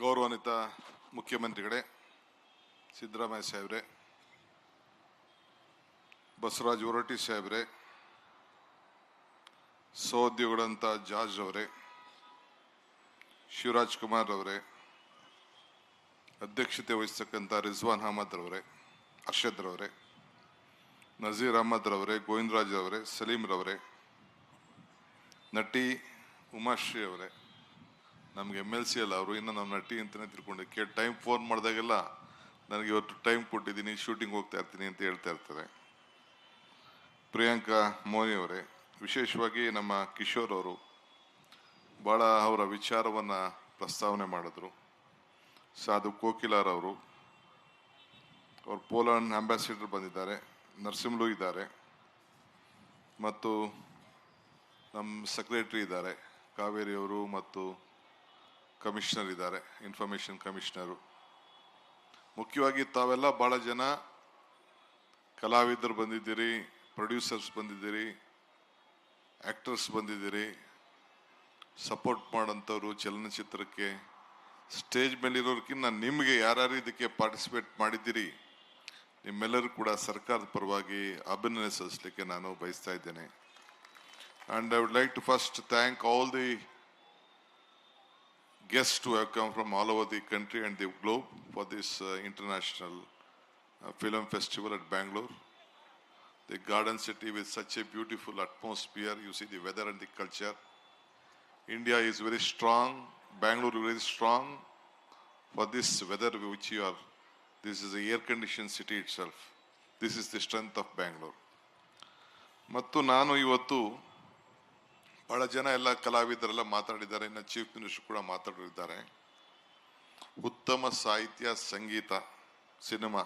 ಗೌರವಾನ್ವಿತ ಮುಖ್ಯಮಂತ್ರಿಗಳೇ, ಸಿದ್ದರಾಮಯ್ಯ ಸಾಹೇಬ್ರೆ, ಬಸವರಾಜ್ ಹೊರಟಿ ಸಾಹೇಬ್ರೆ, ಸಹೋದ್ಯೋಗಿಗಳಂತ ಜಾರ್ಜ್ ಅವರೇ, ಶಿವರಾಜ್ ಕುಮಾರ್ ಅವರೇ, ಅಧ್ಯಕ್ಷತೆ ವಹಿಸ್ತಕ್ಕಂಥ ರಿಜ್ವಾನ್ ಅಹಮದ್ ರವರೇ, ಅರ್ಷದ್ ರವರೇ, ನಜೀರ್ ಅಹಮದ್ ರವರೇ, ಗೋವಿಂದರಾಜ್ ಅವರೇ, ಸಲೀಂ ರವರೇ, ನಟಿ ಉಮಾಶ್ರೀ ಅವರೇ ನಮ್ಗೆ ಎಂ ಎಲ್ ಸಿ ಅಲ್ಲ, ಅವರು ಇನ್ನೂ ನಮ್ಮ ನಟಿ ಅಂತಲೇ ತಿಳ್ಕೊಂಡೆ ಕೇ, ಟೈಮ್ ಫೋನ್ ಮಾಡಿದಾಗೆಲ್ಲ ನನಗೆ ಇವತ್ತು ಟೈಮ್ ಕೊಟ್ಟಿದ್ದೀನಿ, ಶೂಟಿಂಗ್ ಹೋಗ್ತಾ ಇರ್ತೀನಿ ಅಂತ ಹೇಳ್ತಾ ಇರ್ತಾರೆ. ಪ್ರಿಯಾಂಕಾ ಮೋನಿ ಅವರೇ, ವಿಶೇಷವಾಗಿ ನಮ್ಮ ಕಿಶೋರ್ ಅವರು ಭಾಳ ಅವರ ವಿಚಾರವನ್ನು ಪ್ರಸ್ತಾವನೆ ಮಾಡಿದ್ರು. ಸಾಧು ಕೋಕಿಲಾರ್ ಅವರು ಅವರು ಪೋಲೆಂಡ್ ಅಂಬಾಸಿಡರ್ ಬಂದಿದ್ದಾರೆ, ನರಸಿಂಹಲು ಇದ್ದಾರೆ, ಮತ್ತು ನಮ್ಮ ಸೆಕ್ರೆಟ್ರಿ ಇದ್ದಾರೆ, ಕಾವೇರಿ ಅವರು ಮತ್ತು ಕಮಿಷನರ್ ಇದ್ದಾರೆ ಇನ್ಫಾರ್ಮೇಶನ್ ಕಮಿಷನರು ಮುಖ್ಯವಾಗಿ ತಾವೆಲ್ಲ ಭಾಳ ಜನ ಕಲಾವಿದರು ಬಂದಿದ್ದೀರಿ ಪ್ರೊಡ್ಯೂಸರ್ಸ್ ಬಂದಿದ್ದೀರಿ ಆ್ಯಕ್ಟರ್ಸ್ ಬಂದಿದ್ದೀರಿ. ಸಪೋರ್ಟ್ ಮಾಡೋಂಥವ್ರು ಚಲನಚಿತ್ರಕ್ಕೆ ಸ್ಟೇಜ್ ಮೇಲಿರೋರ್ಕಿಂತ ನಿಮಗೆ ಯಾರ್ಯಾರು ಇದಕ್ಕೆ ಪಾರ್ಟಿಸಿಪೇಟ್ ಮಾಡಿದ್ದೀರಿ, ನಿಮ್ಮೆಲ್ಲರೂ ಕೂಡ ಸರ್ಕಾರದ ಪರವಾಗಿ ಅಭಿನಂದನೆ ಸಲ್ಲಿಸಲಿಕ್ಕೆ ನಾನು ಬಯಸ್ತಾ ಇದ್ದೇನೆ. And I would like to first thank all the guests who have come from all over the country and the globe for this uh, international uh, film festival at Bangalore. The garden city with such a beautiful atmosphere, you see the weather and the culture. India is very strong, Bangalore is very strong for this weather which you are. This is a air conditioned city itself. This is the strength of Bangalore. ಮತ್ತು ನಾನು ಇವತ್ತು ಬಹಳ ಜನ ಎಲ್ಲ ಕಲಾವಿದರೆಲ್ಲ ಮಾತಾಡಿದ್ದಾರೆ. ಇನ್ನು chief minister ಕೂಡ ಮಾತಾಡಿದ್ದಾರೆ ಉತ್ತಮ ಸಾಹಿತ್ಯ, ಸಂಗೀತ, ಸಿನಿಮಾ,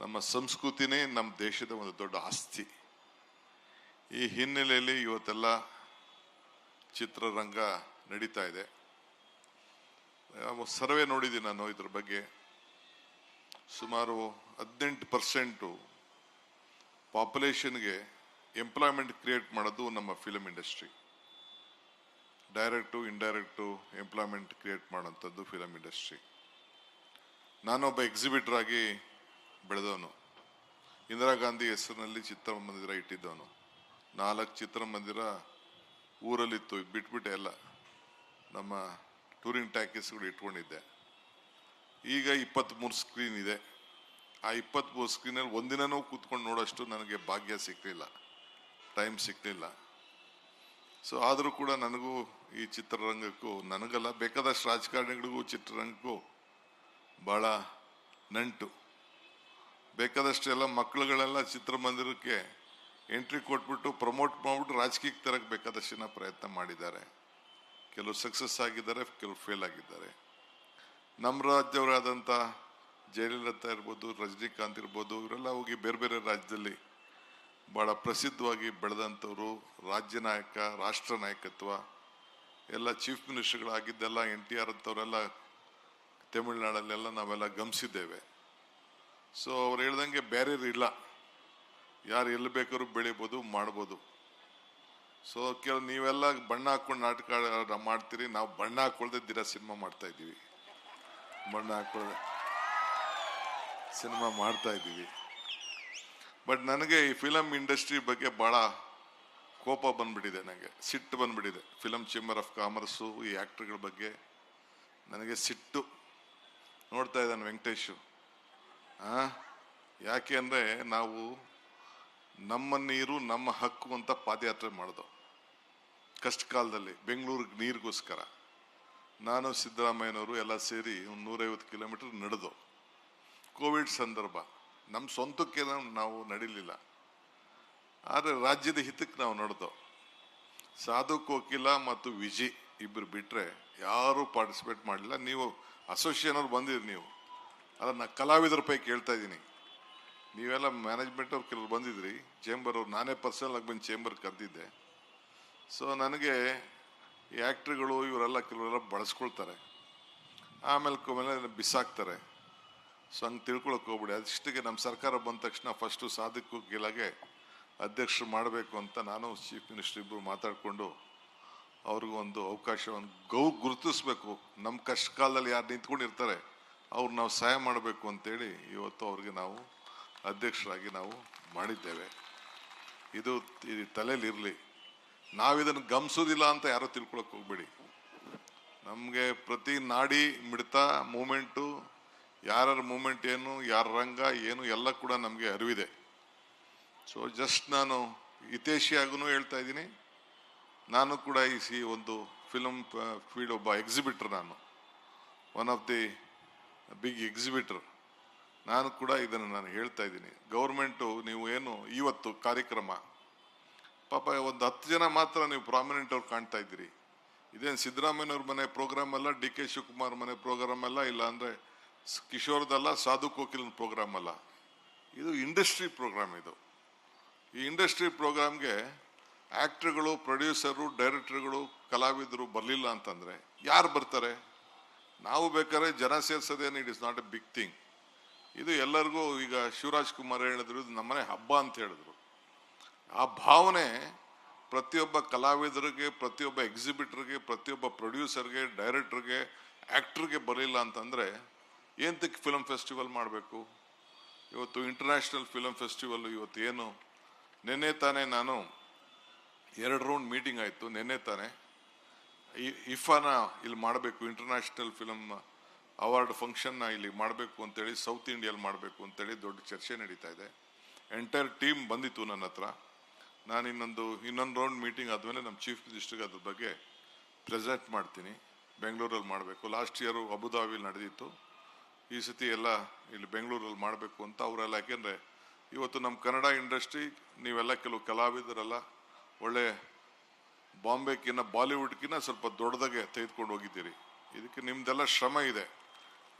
ನಮ್ಮ ಸಂಸ್ಕೃತಿನೇ ನಮ್ಮ ದೇಶದ ಒಂದು ದೊಡ್ಡ ಆಸ್ತಿ. ಈ ಹಿನ್ನೆಲೆಯಲ್ಲಿ ಇವತ್ತೆಲ್ಲ ಚಿತ್ರರಂಗ ನಡೀತಾ ಇದೆ. ಸರ್ವೆ ನೋಡಿದ್ದೀನಿ ನಾನು ಇದ್ರ ಬಗ್ಗೆ. ಸುಮಾರು ಹದಿನೆಂಟು ಪರ್ಸೆಂಟು ಪಾಪ್ಯುಲೇಷನ್ಗೆ ಎಂಪ್ಲಾಯ್ಮೆಂಟ್ ಕ್ರಿಯೇಟ್ ಮಾಡೋದು ನಮ್ಮ film industry direct indirect employment create ಮಾಡೋಂಥದ್ದು film industry ನಾನೊಬ್ಬ ಎಕ್ಸಿಬಿಟರ್ ಆಗಿ ಬೆಳೆದವನು. ಇಂದಿರಾ ಗಾಂಧಿ ಹೆಸರಿನಲ್ಲಿ ಚಿತ್ರಮಂದಿರ ಇಟ್ಟಿದ್ದವನು. ನಾಲ್ಕು ಚಿತ್ರಮಂದಿರ ಊರಲ್ಲಿತ್ತು, ಬಿಟ್ಬಿಟ್ಟೆ ಎಲ್ಲ. ನಮ್ಮ ಟೂರಿಂಗ್ ಟ್ಯಾಕೀಸ್ಗಳು ಇಟ್ಕೊಂಡಿದ್ದೆ. ಈಗ ಇಪ್ಪತ್ತ್ಮೂರು ಸ್ಕ್ರೀನ್ ಇದೆ. ಆ ಇಪ್ಪತ್ತ್ಮೂರು ಸ್ಕ್ರೀನಲ್ಲಿ ಒಂದಿನೂ ಕೂತ್ಕೊಂಡು ನೋಡೋಷ್ಟು ನನಗೆ ಭಾಗ್ಯ ಸಿಕ್ಕಲಿಲ್ಲ ಟೈಮ್ ಸಿಕ್ಕಲಿಲ್ಲ ಸೊ ಆದರೂ ಕೂಡ ನನಗೂ ಈ ಚಿತ್ರರಂಗಕ್ಕೂ, ನನಗಲ್ಲ, ಬೇಕಾದಷ್ಟು ರಾಜಕಾರಣಿಗಳಿಗೂ ಚಿತ್ರರಂಗಕ್ಕೂ ಭಾಳ ನಂಟು. ಬೇಕಾದಷ್ಟು ಎಲ್ಲ ಮಕ್ಕಳುಗಳೆಲ್ಲ ಚಿತ್ರಮಂದಿರಕ್ಕೆ ಎಂಟ್ರಿ ಕೊಟ್ಬಿಟ್ಟು ಪ್ರಮೋಟ್ ಮಾಡಿಬಿಟ್ಟು ರಾಜಕೀಯಕ್ಕೆ ತರಕ್ಕೆ ಬೇಕಾದಷ್ಟಿನ ಪ್ರಯತ್ನ ಮಾಡಿದ್ದಾರೆ. ಕೆಲವು ಸಕ್ಸಸ್ ಆಗಿದ್ದಾರೆ, ಕೆಲವು ಫೇಲ್ ಆಗಿದ್ದಾರೆ. ನಮ್ಮ ರಾಜ್ಯವರಾದಂಥ ಜಯಲಲಿತಾ ಇರ್ಬೋದು, ರಜನಿಕಾಂತ್ ಇರ್ಬೋದು, ಇವರೆಲ್ಲ ಹೋಗಿ ಬೇರೆ ಬೇರೆ ರಾಜ್ಯದಲ್ಲಿ ಭಾಳ ಪ್ರಸಿದ್ಧವಾಗಿ ಬೆಳೆದಂಥವರು, ರಾಜ್ಯ ನಾಯಕ, ರಾಷ್ಟ್ರ ನಾಯಕತ್ವ, ಎಲ್ಲ ಚೀಫ್ ಮಿನಿಸ್ಟರ್ಗಳಾಗಿದ್ದೆಲ್ಲ, ಎನ್ ಟಿ ಆರ್ ಅಂಥವರೆಲ್ಲ ತಮಿಳ್ನಾಡಲ್ಲೆಲ್ಲ ನಾವೆಲ್ಲ ಗಮನಿಸಿದ್ದೇವೆ. ಸೊ ಅವ್ರು ಹೇಳ್ದಂಗೆ ಬ್ಯಾರಿಯರ್ ಇಲ್ಲ. ಯಾರು ಎಲ್ಲಿ ಬೇಕಾದ್ರೂ ಬೆಳಿಬೋದು, ಮಾಡ್ಬೋದು. ಸೊ ಕೆಲವು ನೀವೆಲ್ಲ ಬಣ್ಣ ಹಾಕೊಂಡು ನಾಟಕ ಮಾಡ್ತೀರಿ, ನಾವು ಬಣ್ಣ ಹಾಕೊಳ್ದೆ ದಿನ ಸಿನಿಮಾ ಮಾಡ್ತಾ ಇದ್ದೀವಿ. ಬಣ್ಣ ಹಾಕೊಳ್ಳದೆ ಸಿನಿಮಾ ಮಾಡ್ತಾ ಇದ್ದೀವಿ. ಬಟ್ ನನಗೆ ಈ ಫಿಲಮ್ ಇಂಡಸ್ಟ್ರಿ ಬಗ್ಗೆ ಭಾಳ ಕೋಪ ಬಂದ್ಬಿಟ್ಟಿದೆ ನನಗೆ ಸಿಟ್ಟು ಬಂದ್ಬಿಟ್ಟಿದೆ. ಫಿಲಮ್ ಚೇಂಬರ್ ಆಫ್ ಕಾಮರ್ಸು ಈ ಆ್ಯಕ್ಟ್ರ್ಗಳ ಬಗ್ಗೆ ನನಗೆ ಸಿಟ್ಟು. ನೋಡ್ತಾ ಇದ್ದಾನೆ ವೆಂಕಟೇಶು. ಹಾಂ ಯಾಕೆ ಅಂದರೆ ನಾವು ನಮ್ಮ ನೀರು, ನಮ್ಮ ಹಕ್ಕು ಅಂತ ಪಾದಯಾತ್ರೆ ಮಾಡಿದ್ವು ಕಷ್ಟ ಕಾಲದಲ್ಲಿ ಬೆಂಗಳೂರಿಗೆ ನೀರಿಗೋಸ್ಕರ. ನಾನು ಸಿದ್ದರಾಮಯ್ಯನವರು ಎಲ್ಲ ಸೇರಿ ಒಂದು ನೂರೈವತ್ತು ಕಿಲೋಮೀಟರ್ ನಡೆದು. ಕೋವಿಡ್ ಸಂದರ್ಭ. ನಮ್ಮ ಸ್ವಂತಕ್ಕೆ ನಾವು- ನಡೀಲಿಲ್ಲ. ಆದರೆ ರಾಜ್ಯದ ಹಿತಕ್ಕೆ ನಾವು ನಡೆದೋ. ಸಾಧು ಕೋಕಿಲ ಮತ್ತು ವಿಜಿ ಇಬ್ಬರು ಬಿಟ್ಟರೆ ಯಾರೂ ಪಾರ್ಟಿಸಿಪೇಟ್ ಮಾಡಲಿಲ್ಲ. ನೀವು ಅಸೋಸಿಯೇಷನ್ ಅವ್ರು ಬಂದಿರಿ ನೀವು. ಅಲ್ಲ, ನಾ ಕಲಾವಿದರ ಪೈಕಿ ಕೇಳ್ತಾ ಇದ್ದೀನಿ. ನೀವೆಲ್ಲ ಮ್ಯಾನೇಜ್ಮೆಂಟ್ ಅವ್ರು ಕೆಲವ್ರು ಬಂದಿದ್ರಿ. ಚೇಂಬರ್ ಅವ್ರು, ನಾನೇ ಪರ್ಸನಲ್ ಆಗಿ ಬಂದು ಚೇಂಬರ್ ಕರೆದಿದ್ದೆ. ಸೊ ನನಗೆ ಈ ಆ್ಯಕ್ಟ್ರುಗಳು ಇವರೆಲ್ಲ ಕೆಲವರೆಲ್ಲ ಬಳಸ್ಕೊಳ್ತಾರೆ. ಆಮೇಲೆ ಕೊಮೇಲೆ ಬಿಸಾಕ್ತಾರೆ. ಸೊ ಹಂಗೆ ತಿಳ್ಕೊಳಕ್ಕೆ ಹೋಗ್ಬಿಡಿ. ಅದಿಷ್ಟಿಗೆ ನಮ್ಮ ಸರ್ಕಾರ ಬಂದ ತಕ್ಷಣ ಫಸ್ಟು ಸಾಧಕ ಗೆಲಾಗೆ ಅಧ್ಯಕ್ಷರು ಮಾಡಬೇಕು ಅಂತ ನಾನು ಚೀಫ್ ಮಿನಿಸ್ಟರ್ ಇಬ್ಬರು ಮಾತಾಡಿಕೊಂಡು ಅವ್ರಿಗೂ ಒಂದು ಗೌ ಗುರುತಿಸ್ಬೇಕು. ನಮ್ಮ ಕಷ್ಟ ಕಾಲದಲ್ಲಿ ಯಾರು ನಿಂತ್ಕೊಂಡಿರ್ತಾರೆ, ಅವ್ರು ನಾವು ಸಹಾಯ ಮಾಡಬೇಕು ಅಂತೇಳಿ ಇವತ್ತು ಅವ್ರಿಗೆ ನಾವು ಅಧ್ಯಕ್ಷರಾಗಿ ನಾವು ಮಾಡಿದ್ದೇವೆ. ಇದು ಇದು ತಲೆಯಲ್ಲಿರಲಿ ನಾವಿದನ್ನು ಗಮನಿಸೋದಿಲ್ಲ ಅಂತ ಯಾರೂ ತಿಳ್ಕೊಳಕ್ಕೆ ಹೋಗ್ಬೇಡಿ. ನಮಗೆ ಪ್ರತಿ ನಾಡಿ ಮಿಡ್ತ, ಮೂಮೆಂಟು ಯಾರ್ಯಾರ ಮೂಮೆಂಟ್ ಏನು, ಯಾರ ರಂಗ ಏನು, ಎಲ್ಲ ಕೂಡ ನಮಗೆ ಅರಿವಿದೆ. ಸೊ ಜಸ್ಟ್ ನಾನು ಹಿತೇಶಿಯಾಗೂ ಹೇಳ್ತಾ ಇದ್ದೀನಿ. ನಾನು ಕೂಡ ಈ ಸಿ ಒಂದು ಫಿಲಮ್ ಫೀಲ್ಡ್ ಒಬ್ಬ ಎಕ್ಸಿಬಿಟರ್ ನಾನು. One of the big exhibitor ನಾನು ಕೂಡ ಇದನ್ನು ನಾನು ಹೇಳ್ತಾ ಇದ್ದೀನಿ. ಗೌರ್ಮೆಂಟು ನೀವು ಏನು, ಇವತ್ತು ಕಾರ್ಯಕ್ರಮ. ಪಾಪ ಒಂದು ಹತ್ತು ಜನ ಮಾತ್ರ ನೀವು ಪ್ರಾಮಿನೆಂಟ್ ಅವ್ರು ಕಾಣ್ತಾ ಇದ್ದೀರಿ. ಇದೇನು ಸಿದ್ದರಾಮಯ್ಯವ್ರ ಮನೆ ಪ್ರೋಗ್ರಾಮ್ ಅಲ್ಲ, ಡಿ ಕೆ ಶಿವಕುಮಾರ್ ಮನೆ ಪ್ರೋಗ್ರಾಮ್ ಅಲ್ಲ ಇಲ್ಲ ಅಂದರೆ ಕಿಶೋರ್ದಲ್ಲ ಸಾಧು ಕೋಕಿಲನ್ ಪ್ರೋಗ್ರಾಮ್ ಅಲ್ಲ. ಇದು ಇಂಡಸ್ಟ್ರಿ ಪ್ರೋಗ್ರಾಮ್ ಇದು. ಈ ಇಂಡಸ್ಟ್ರಿ ಪ್ರೋಗ್ರಾಮ್ಗೆ ಆ್ಯಕ್ಟ್ರುಗಳು ಪ್ರೊಡ್ಯೂಸರು ಡೈರೆಕ್ಟರ್ಗಳು ಕಲಾವಿದರು ಬರಲಿಲ್ಲ ಅಂತಂದರೆ ಯಾರು ಬರ್ತಾರೆ? ನಾವು ಬೇಕಾದ್ರೆ ಜನ ಸೇರ್ಸೋದೇನು it is not a big thing. ಇದು ಎಲ್ಲರಿಗೂ ಈಗ ಶಿವರಾಜ್ ಕುಮಾರ್ ಹೇಳಿದ್ರು, ಇದು ನಮ್ಮನೆ ಹಬ್ಬ ಅಂತ ಹೇಳಿದ್ರು. ಆ ಭಾವನೆ ಪ್ರತಿಯೊಬ್ಬ ಕಲಾವಿದರಿಗೆ, ಪ್ರತಿಯೊಬ್ಬ ಎಕ್ಸಿಬಿಟ್ರಿಗೆ ಪ್ರತಿಯೊಬ್ಬ ಪ್ರೊಡ್ಯೂಸರ್ಗೆ ಡೈರೆಕ್ಟರ್ಗೆ ಆ್ಯಕ್ಟ್ರಿಗೆ ಬರಲಿಲ್ಲ ಅಂತಂದರೆ ಏನಕ್ಕೆ ಫಿಲಮ್ ಫೆಸ್ಟಿವಲ್ ಮಾಡಬೇಕು? ಇವತ್ತು ಇಂಟರ್ನ್ಯಾಷನಲ್ ಫಿಲಮ್ ಫೆಸ್ಟಿವಲ್ ಇವತ್ತು ಏನು ನಿನ್ನೆ ತಾನೇ ನಾನು ಎರಡು ರೌಂಡ್ ಮೀಟಿಂಗ್ ಆಯಿತು, ನಿನ್ನೆ ತಾನೇ. ಇಫಾನ ಇಲ್ಲಿ ಮಾಡಬೇಕು ಇಂಟರ್ನ್ಯಾಷನಲ್ ಫಿಲಮ್ ಅವಾರ್ಡ್ ಫಂಕ್ಷನ್ನ ಇಲ್ಲಿ ಮಾಡಬೇಕು ಅಂತೇಳಿ ಸೌತ್ ಇಂಡಿಯಲ್ಲಿ ಮಾಡಬೇಕು ಅಂತೇಳಿ ದೊಡ್ಡ ಚರ್ಚೆ ನಡೀತಾ ಇದೆ. ಎಂಟೈರ್ ಟೀಮ್ ಬಂದಿತ್ತು ನನ್ನ ಹತ್ರ. ನಾನು ಇನ್ನೊಂದು ಇನ್ನೊಂದು ರೌಂಡ್ ಮೀಟಿಂಗ್ ಆದಮೇಲೆ ನಮ್ಮ ಚೀಫ್ ಮಿನಿಸ್ಟರ್ಗೆ ಅದ್ರ ಬಗ್ಗೆ ಪ್ರೆಸೆಂಟ್ ಮಾಡ್ತೀನಿ. ಬೆಂಗಳೂರಲ್ಲಿ ಮಾಡಬೇಕು. ಲಾಸ್ಟ್ ಇಯರು ಅಬುದಾಬಿಲಿ ನಡೆದಿತ್ತು. ಈ ಸತಿ ಎಲ್ಲ ಇಲ್ಲಿ ಬೆಂಗಳೂರಲ್ಲಿ ಮಾಡಬೇಕು ಅಂತ ಅವರೆಲ್ಲ, ಯಾಕೆಂದರೆ ಇವತ್ತು ನಮ್ಮ ಕನ್ನಡ ಇಂಡಸ್ಟ್ರಿ, ನೀವೆಲ್ಲ ಕೆಲವು ಕಲಾವಿದರೆಲ್ಲ ಒಳ್ಳೆ ಬಾಂಬೆಕಿನ್ನ ಬಾಲಿವುಡ್ಕಿನ್ನ ಸ್ವಲ್ಪ ದೊಡ್ಡದಾಗೆ ತೆಗೆದುಕೊಂಡು ಹೋಗಿದ್ದೀರಿ. ಇದಕ್ಕೆ ನಿಮ್ದೆಲ್ಲ ಶ್ರಮ ಇದೆ.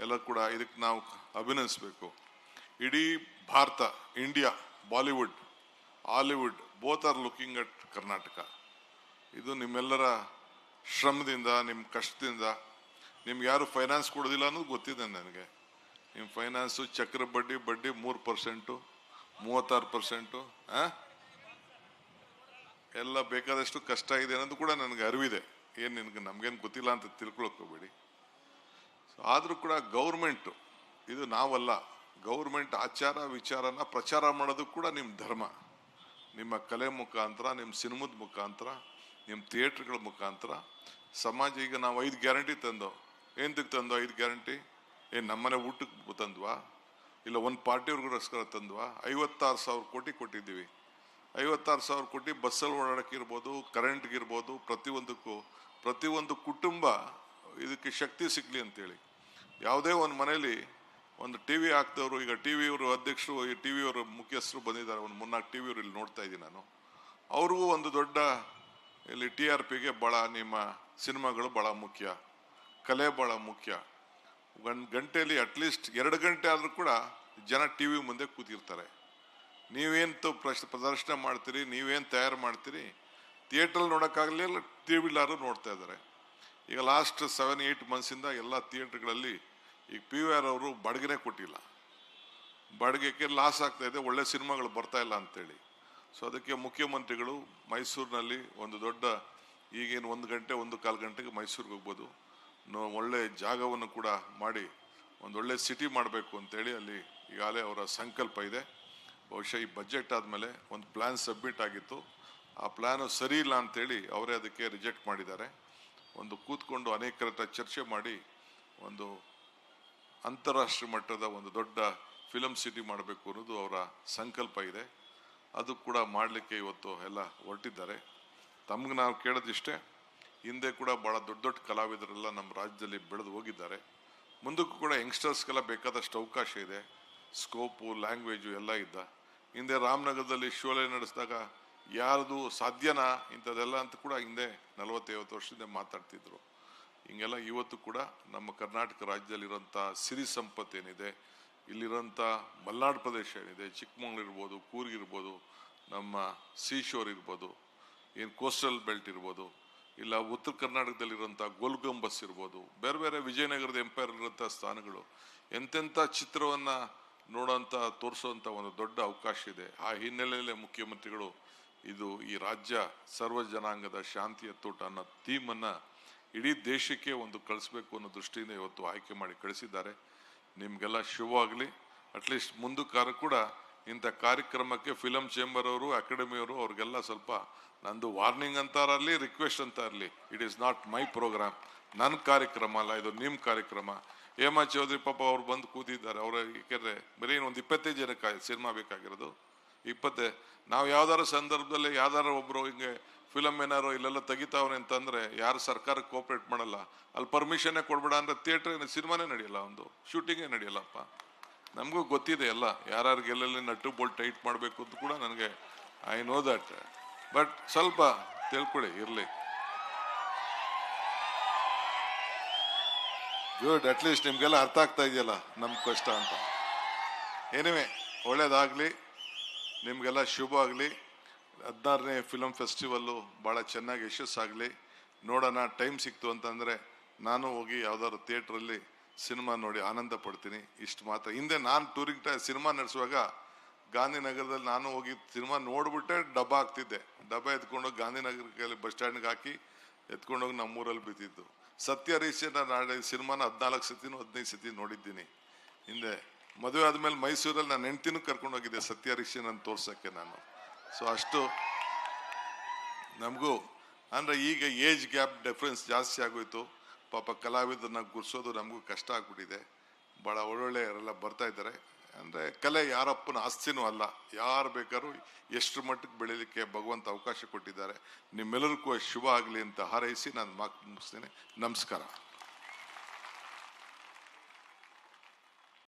ಎಲ್ಲ ಕೂಡ ಇದಕ್ಕೆ ನಾವು ಅಭಿನಂದಿಸಬೇಕು. ಇಡೀ Bharat, India, Bollywood, Hollywood both are looking at Karnataka ಇದು ನಿಮ್ಮೆಲ್ಲರ ಶ್ರಮದಿಂದ ನಿಮ್ಮ ಕಷ್ಟದಿಂದ, ನಿಮ್ಗೆ ಯಾರು ಫೈನಾನ್ಸ್ ಕೊಡೋದಿಲ್ಲ ಅನ್ನೋದು ಗೊತ್ತಿದೆ ನನಗೆ. ನಿಮ್ಮ ಫೈನಾನ್ಸು ಚಕ್ರ ಬಡ್ಡಿ ಬಡ್ಡಿ ಮೂರು ಪರ್ಸೆಂಟು, ಮೂವತ್ತಾರು ಪರ್ಸೆಂಟು ಎಲ್ಲ ಬೇಕಾದಷ್ಟು ಕಷ್ಟ ಇದೆ ಅನ್ನೋದು ಕೂಡ ನನಗೆ ಅರಿವಿದೆ. ಏನು ನಿನಗೆ ನಮಗೇನು ಗೊತ್ತಿಲ್ಲ ಅಂತ ತಿಳ್ಕೊಳ್ಳೋಕೋಬೇಡಿ ಸೊ ಆದರೂ ಕೂಡ ಗೌರ್ಮೆಂಟು, ಇದು ನಾವಲ್ಲ, ಗೌರ್ಮೆಂಟ್ ಆಚಾರ ವಿಚಾರನ ಪ್ರಚಾರ ಮಾಡೋದು ಕೂಡ ನಿಮ್ಮ ಧರ್ಮ. ನಿಮ್ಮ ಕಲೆ ಮುಖಾಂತರ ನಿಮ್ಮ ಸಿನಿಮದ ಮುಖಾಂತರ ನಿಮ್ಮ ಥಿಯೇಟ್ರ್ಗಳ ಮುಖಾಂತರ. ಸಮಾಜ ಈಗ ನಾವು ಐದು ಗ್ಯಾರಂಟಿ ತಂದೋ? ಏನಕ್ಕೆ ತಂದೋ ಐದು ಗ್ಯಾರಂಟಿ? ಏನು ನಮ್ಮನೆ ಊಟಕ್ಕೆ ತಂದ್ವಾ? ಇಲ್ಲ, ಒಂದು ಪಾರ್ಟಿಯವ್ರಿಗೋಸ್ಕರ ತಂದ್ವಾ? ಐವತ್ತಾರು ಸಾವಿರ ಕೋಟಿ ಕೊಟ್ಟಿದ್ದೀವಿ. ಐವತ್ತಾರು ಸಾವಿರ ಕೋಟಿ ಬಸ್ಸಲ್ಲಿ ಓಡಾಡಕ್ಕೆ ಇರ್ಬೋದು ಕರೆಂಟ್ಗೆ ಇರ್ಬೋದು, ಪ್ರತಿಯೊಂದಕ್ಕೂ. ಪ್ರತಿಯೊಂದು ಕುಟುಂಬ ಇದಕ್ಕೆ ಶಕ್ತಿ ಸಿಗ್ಲಿ ಅಂತೇಳಿ. ಯಾವುದೇ ಒಂದು ಮನೇಲಿ ಒಂದು ಟಿ ವಿ ಹಾಕ್ದವರು, ಈಗ ಟಿ ವಿಯವರು ಅಧ್ಯಕ್ಷರು, ಈ ಟಿ ವಿಯವರು ಮುಖ್ಯಸ್ಥರು ಬಂದಿದ್ದಾರೆ. ಒಂದು ಮೂರ್ನಾಲ್ಕು ಟಿ ವಿಯವರು ಇಲ್ಲಿ ನೋಡ್ತಾ ಇದ್ದೀನಿ ನಾನು. ಅವ್ರಿಗೂ ಒಂದು ದೊಡ್ಡ ಇಲ್ಲಿ ಟಿ ಆರ್ ಪಿಗೆ ಭಾಳ ನಿಮ್ಮ ಸಿನಿಮಾಗಳು ಭಾಳ ಮುಖ್ಯ. ಕಲೆ ಭಾಳ ಮುಖ್ಯ. ಒಂದು ಗಂಟೆಯಲ್ಲಿ ಅಟ್ಲೀಸ್ಟ್ ಎರಡು ಗಂಟೆ ಆದರೂ ಕೂಡ ಜನ ಟಿ ವಿ ಮುಂದೆ ಕೂತಿರ್ತಾರೆ. ನೀವೇನು ಪ್ರಶ್, ಪ್ರದರ್ಶನ ಮಾಡ್ತೀರಿ, ನೀವೇನು ತಯಾರು ಮಾಡ್ತೀರಿ ಥಿಯೇಟ್ರಲ್ಲಿ ನೋಡೋಕ್ಕಾಗಲಿಲ್ಲ ಟಿ ವಿಲಾರು ನೋಡ್ತಾ ಇದ್ದಾರೆ. ಈಗ ಲಾಸ್ಟ್ ಸೆವೆನ್ ಏಯ್ಟ್ ಮಂತ್ಸಿಂದ ಎಲ್ಲ ಥಿಯೇಟ್ರ್ಗಳಲ್ಲಿ ಈಗ ಪಿ ವಿ ಆರ್ ಅವರು ಬಾಡಿಗೆನೇ ಕೊಟ್ಟಿಲ್ಲ. ಬಾಡಿಗೆಗೆ ಲಾಸ್ ಆಗ್ತಾ ಇದೆ, ಒಳ್ಳೆ ಸಿನಿಮಾಗಳು ಬರ್ತಾ ಇಲ್ಲ ಅಂತೇಳಿ. ಸೊ ಅದಕ್ಕೆ ಮುಖ್ಯಮಂತ್ರಿಗಳು ಮೈಸೂರಿನಲ್ಲಿ ಒಂದು ದೊಡ್ಡ ಈಗೇನು ಒಂದು ಗಂಟೆ, ಒಂದು ಕಾಲು ಗಂಟೆಗೆ ಮೈಸೂರಿಗೆ ಹೋಗ್ಬೋದು. ಒಳ್ಳೆ ಜಾಗವನ್ನು ಕೂಡ ಮಾಡಿ ಒಂದೊಳ್ಳೆ ಸಿಟಿ ಮಾಡಬೇಕು ಅಂತೇಳಿ ಅಲ್ಲಿ ಈಗಾಗಲೇ ಅವರ ಸಂಕಲ್ಪ ಇದೆ. ಬಹುಶಃ ಈ ಬಜೆಟ್ ಆದಮೇಲೆ ಒಂದು ಪ್ಲ್ಯಾನ್ ಸಬ್ಮಿಟ್ ಆಗಿತ್ತು. ಆ ಪ್ಲ್ಯಾನು ಸರಿ ಇಲ್ಲ ಅಂತೇಳಿ ಅವರೇ ಅದಕ್ಕೆ ರಿಜೆಕ್ಟ್ ಮಾಡಿದ್ದಾರೆ. ಒಂದು ಕೂತ್ಕೊಂಡು ಅನೇಕರ ಹತ್ರ ಚರ್ಚೆ ಮಾಡಿ ಒಂದು ಅಂತಾರಾಷ್ಟ್ರೀಯ ಮಟ್ಟದ ಒಂದು ದೊಡ್ಡ ಫಿಲಮ್ ಸಿಟಿ ಮಾಡಬೇಕು ಅನ್ನೋದು ಅವರ ಸಂಕಲ್ಪ ಇದೆ. ಅದು ಕೂಡ ಮಾಡಲಿಕ್ಕೆ ಇವತ್ತು ಎಲ್ಲ ಹೊರಟಿದ್ದಾರೆ. ತಮ್ಗೆ ನಾವು ಕೇಳೋದಿಷ್ಟೇ. ಹಿಂದೆ ಕೂಡ ಭಾಳ ದೊಡ್ಡ ದೊಡ್ಡ ಕಲಾವಿದರೆಲ್ಲ ನಮ್ಮ ರಾಜ್ಯದಲ್ಲಿ ಬೆಳೆದು ಹೋಗಿದ್ದಾರೆ. ಮುಂದಕ್ಕೂ ಕೂಡ ಯಂಗ್ಸ್ಟರ್ಸ್ಗೆಲ್ಲ ಬೇಕಾದಷ್ಟು ಅವಕಾಶ ಇದೆ. ಸ್ಕೋಪು ಲ್ಯಾಂಗ್ವೇಜು ಎಲ್ಲ ಇದ್ದ. ಹಿಂದೆ ರಾಮನಗರದಲ್ಲಿ ಶೋಲೆ ನಡೆಸಿದಾಗ ಯಾರದು ಸಾಧ್ಯನಾ ಇಂಥದ್ದೆಲ್ಲ ಅಂತ ಕೂಡ ಹಿಂದೆ ನಲವತ್ತೈವತ್ತು ವರ್ಷದಿಂದ ಮಾತಾಡ್ತಿದ್ರು. ಹಿಂಗೆಲ್ಲ ಇವತ್ತು ಕೂಡ ನಮ್ಮ ಕರ್ನಾಟಕ ರಾಜ್ಯದಲ್ಲಿರುವಂಥ ಸಿರಿ ಸಂಪತ್ತು ಏನಿದೆ ಇಲ್ಲಿರೋಂಥ ಮಲ್ನಾಡು ಪ್ರದೇಶ ಏನಿದೆ, ಚಿಕ್ಕಮಗಳೂರು ಇರ್ಬೋದು ಕೂರ್ಗಿರ್ಬೋದು ನಮ್ಮ ಸೀಶೋರ್ ಇರ್ಬೋದು, ಏನು ಕೋಸ್ಟಲ್ ಬೆಲ್ಟ್ ಇರ್ಬೋದು ಇಲ್ಲ, ಉತ್ತರ ಕರ್ನಾಟಕದಲ್ಲಿರುವಂಥ ಗೋಲ್ಗಂಬಸ್ ಇರ್ಬೋದು, ಬೇರೆ ಬೇರೆ ವಿಜಯನಗರದ ಎಂಪೈರ್ ಇರುವಂಥ ಸ್ಥಾನಗಳು, ಎಂತೆಂಥ ಚಿತ್ರವನ್ನು ನೋಡೋಂಥ ತೋರಿಸೋವಂಥ ಒಂದು ದೊಡ್ಡ ಅವಕಾಶ ಇದೆ. ಆ ಹಿನ್ನೆಲೆಯಲ್ಲಿ ಮುಖ್ಯಮಂತ್ರಿಗಳು ಇದು ಈ ರಾಜ್ಯ ಸರ್ವ ಜನಾಂಗದ ಶಾಂತಿಯ ತೋಟ ಅನ್ನೋ ಥೀಮನ್ನು ಇಡೀ ದೇಶಕ್ಕೆ ಒಂದು ಕಳಿಸ್ಬೇಕು ಅನ್ನೋ ದೃಷ್ಟಿಯಿಂದ ಇವತ್ತು ಆಯ್ಕೆ ಮಾಡಿ ಕಳಿಸಿದ್ದಾರೆ. ನಿಮಗೆಲ್ಲ ಶುಭವಾಗಲಿ. ಅಟ್ಲೀಸ್ಟ್ ಮುಂದಕ್ಕಾರ ಕೂಡ ಇಂಥ ಕಾರ್ಯಕ್ರಮಕ್ಕೆ ಫಿಲಂ ಚೇಂಬರ್ ಅವರು ಅಕಾಡೆಮಿ ಅವರು ಅವ್ರಿಗೆಲ್ಲ ಸ್ವಲ್ಪ ನಂದು ವಾರ್ನಿಂಗ್ ಅಂತಾರಲ್ಲಿ, ರಿಕ್ವೆಸ್ಟ್ ಅಂತ ಇರಲಿ it is not my program ನನ್ನ ಕಾರ್ಯಕ್ರಮ ಅಲ್ಲ, ಇದು ನಿಮ್ಮ ಕಾರ್ಯಕ್ರಮ. ಹೇಮಾ ಚೌಧರಿ ಪಾಪ ಅವ್ರು ಬಂದು ಕೂತಿದ್ದಾರೆ. ಅವ್ರ ಏಕೆಂದರೆ ಬರೀ ಒಂದು ಇಪ್ಪತ್ತೈದು ಜನಕ್ಕೆ ಸಿನಿಮಾ ಬೇಕಾಗಿರೋದು. ಇಪ್ಪತ್ತೆ, ನಾವು ಯಾವ್ದಾರ ಸಂದರ್ಭದಲ್ಲಿ ಯಾವ್ದಾರ ಒಬ್ರು ಹಿಂಗೆ ಫಿಲಮ್ ಏನಾರು ಇಲ್ಲೆಲ್ಲ ತೆಗಿತಾವ್ರೆ ಅಂತಂದರೆ, ಯಾರು ಸರ್ಕಾರಕ್ಕೆ ಕೋಪರೇಟ್ ಮಾಡಲ್ಲ. ಅಲ್ಲಿ ಪರ್ಮಿಷನ್ನೇ ಕೊಡ್ಬೇಡ ಅಂದ್ರೆ ಥಿಯೇಟರ್ ಸಿನಿಮಾನೇ ನಡೆಯಲ್ಲ ಒಂದು ಶೂಟಿಂಗೇ ನಡೆಯಲ್ಲಪ್ಪ. ನಮಗೂ ಗೊತ್ತಿದೆ ಎಲ್ಲ. ಯಾರು ಎಲ್ಲೆಲ್ಲಿ ನಟ್ಟು ಬೋಲ್ಟ್ ಟೈಟ್ ಮಾಡಬೇಕು ಅಂತ ಕೂಡ ನನಗೆ ಐ ನೋ ದಟ್ ಬಟ್ ಸ್ವಲ್ಪ ತಿಳ್ಕೊಳ್ಳಿ, ಇರಲಿ. ಗುಡ್ ಅಟ್ಲೀಸ್ಟ್ ನಿಮಗೆಲ್ಲ ಅರ್ಥ ಆಗ್ತಾ ಇದೆಯಲ್ಲ ನಮ್ಮ ಕಷ್ಟ ಅಂತ. ಏನಿವೆ ಒಳ್ಳೇದಾಗಲಿ, ನಿಮಗೆಲ್ಲ ಶುಭ ಆಗಲಿ. ಹದಿನಾರನೇ ಫಿಲಮ್ ಫೆಸ್ಟಿವಲ್ಲು ಭಾಳ ಚೆನ್ನಾಗಿ ಯಶಸ್ಸಾಗಲಿ. ನೋಡೋಣ ಟೈಮ್ ಸಿಕ್ತು ಅಂತಂದರೆ ನಾನು ಹೋಗಿ ಯಾವುದಾದ್ರು ಥಿಯೇಟ್ರಲ್ಲಿ ಸಿನಿಮಾ ನೋಡಿ ಆನಂದ ಪಡ್ತೀನಿ. ಇಷ್ಟು ಮಾತ್ರ. ಹಿಂದೆ ನಾನು ಟೂರಿಂಗ್ ಟೈ ಸಿನಿಮಾ ನಡೆಸುವಾಗ ಗಾಂಧಿನಗರದಲ್ಲಿ ನಾನು ಹೋಗಿ ಸಿನಿಮಾ ನೋಡ್ಬಿಟ್ಟೆ, ಡಬ್ಬ ಹಾಕ್ತಿದ್ದೆ. ಡಬ್ಬ ಎತ್ಕೊಂಡೋಗಿ ಗಾಂಧಿನಗರಕ್ಕೆ ಬಸ್ ಸ್ಟ್ಯಾಂಡ್ಗೆ ಹಾಕಿ ಎತ್ಕೊಂಡೋಗಿ ನಮ್ಮೂರಲ್ಲಿ ಬಿದ್ದಿದ್ದು. ಸತ್ಯ ಹರಿಶ್ಚಂದ್ರ ನಾಳೆ ಸಿನಿಮಾನ ಹದಿನಾಲ್ಕು ಸತಿನೂ ಹದಿನೈದು ಸತಿ ನೋಡಿದ್ದೀನಿ. ಹಿಂದೆ ಮದುವೆ ಆದಮೇಲೆ ಮೈಸೂರಲ್ಲಿ ನಾನು ಹೆಂಡ್ತಿನೂ ಕರ್ಕೊಂಡು ಹೋಗಿದ್ದೆ ಸತ್ಯ ನಾನು ತೋರ್ಸೋಕ್ಕೆ ನಾನು. ಸೊ ಅಷ್ಟು ನಮಗೂ. ಅಂದರೆ ಈಗ ಏಜ್ ಗ್ಯಾಪ್ ಡಿಫ್ರೆನ್ಸ್ ಜಾಸ್ತಿ ಆಗೋಯ್ತು. ಪಾಪ ಕಲಾವಿದರನ್ನ ಗುರ್ಸೋದು ನಮಗೂ ಕಷ್ಟ ಆಗ್ಬಿಟ್ಟಿದೆ. ಭಾಳ ಒಳ್ಳೊಳ್ಳೆಯವರೆಲ್ಲ ಬರ್ತಾ ಇದ್ದಾರೆ. ಅಂದರೆ ಕಲೆ ಯಾರಪ್ಪನ ಆಸ್ತಿನೂ ಅಲ್ಲ. ಯಾರು ಬೇಕಾದ್ರೂ ಎಷ್ಟು ಮಟ್ಟಕ್ಕೆ ಬೆಳೀಲಿಕ್ಕೆ ಭಗವಂತ ಅವಕಾಶ ಕೊಟ್ಟಿದ್ದಾರೆ. ನಿಮ್ಮೆಲ್ಲರಿಗೂ ಶುಭ ಆಗಲಿ ಅಂತ ಹಾರೈಸಿ ನಾನು ಮಾತು ಮುಗಿಸ್ತೇನೆ. ನಮಸ್ಕಾರ.